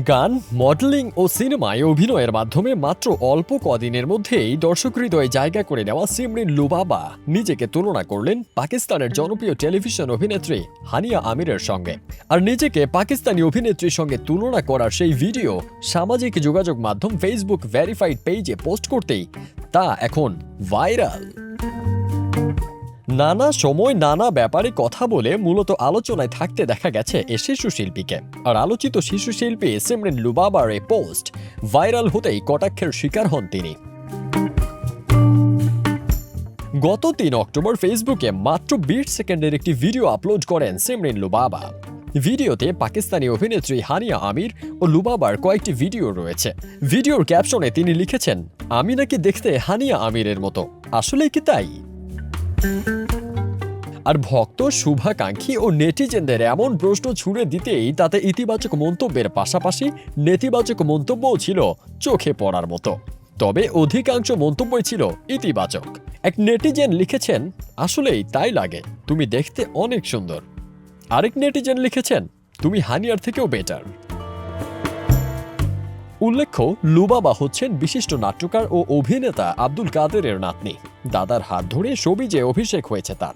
গান মডেলিং ও সিনেমায় অভিনয়ের মাধ্যমে মাত্র অল্প কদিনের মধ্যেই দর্শক হৃদয়ে জায়গা করে নেওয়া সিমরিন লুবাবা। নিজেকে তুলনা করলেন পাকিস্তানের জনপ্রিয় টেলিভিশন অভিনেত্রী হানিয়া আমিরের সঙ্গে। আর নিজেকে পাকিস্তানি অভিনেত্রীর সঙ্গে তুলনা করার সেই ভিডিও সামাজিক যোগাযোগ মাধ্যম ফেসবুক ভেরিফাইড পেজে পোস্ট করতেই তা এখন ভাইরাল নানা সময় নানা ব্যাপারে কথা বলে মূলত আলোচনায় থাকতে দেখা গেছে এ শিশু শিল্পীকে আর আলোচিত শিশু শিল্পী সিমরিন লুবাবার এই পোস্ট ভাইরাল হতেই কটাক্ষের শিকার হন তিনি। গত তিন অক্টোবর ফেসবুকে মাত্র বিশ সেকেন্ডের একটি ভিডিও আপলোড করেন সিমরিন লুবাবা। ভিডিওতে পাকিস্তানি অভিনেত্রী হানিয়া আমির ও লুবাবার কয়েকটি ভিডিও রয়েছে। ভিডিওর ক্যাপশনে তিনি লিখেছেন, আমি নাকি দেখতে হানিয়া আমিরের মতো। আসলে কি তাই? আর ভক্ত, শুভাকাঙ্ক্ষী ও নেটিজেনদের এমন প্রশ্ন ছুড়ে দিতেই তাতে ইতিবাচক মন্তব্যের পাশাপাশি নেতিবাচক মন্তব্যও ছিল চোখে পড়ার মতো। তবে অধিকাংশ মন্তব্যই ছিল ইতিবাচক। এক নেটিজেন লিখেছেন, আসলেই তাই লাগে, তুমি দেখতে অনেক সুন্দর। আরেক নেটিজেন লিখেছেন, তুমি হানিয়ার থেকেও বেটার উল্লেখ্য, লুবাবা হচ্ছেন বিশিষ্ট নাট্যকার ও অভিনেতা আব্দুল কাদেরের নাতনি। দাদার হাত ধরে সবিজে অভিষেক হয়েছে তার।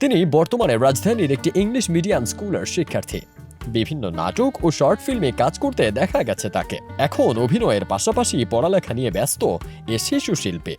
তিনি বর্তমানে রাজধানীর একটি ইংলিশ মিডিয়াম স্কুলের শিক্ষার্থী। বিভিন্ন নাটক ও শর্ট ফিল্মে কাজ করতে দেখা গেছে তাকে। এখন অভিনয়ের পাশাপাশি পড়ালেখা নিয়ে ব্যস্ত এ শিশু শিল্পী।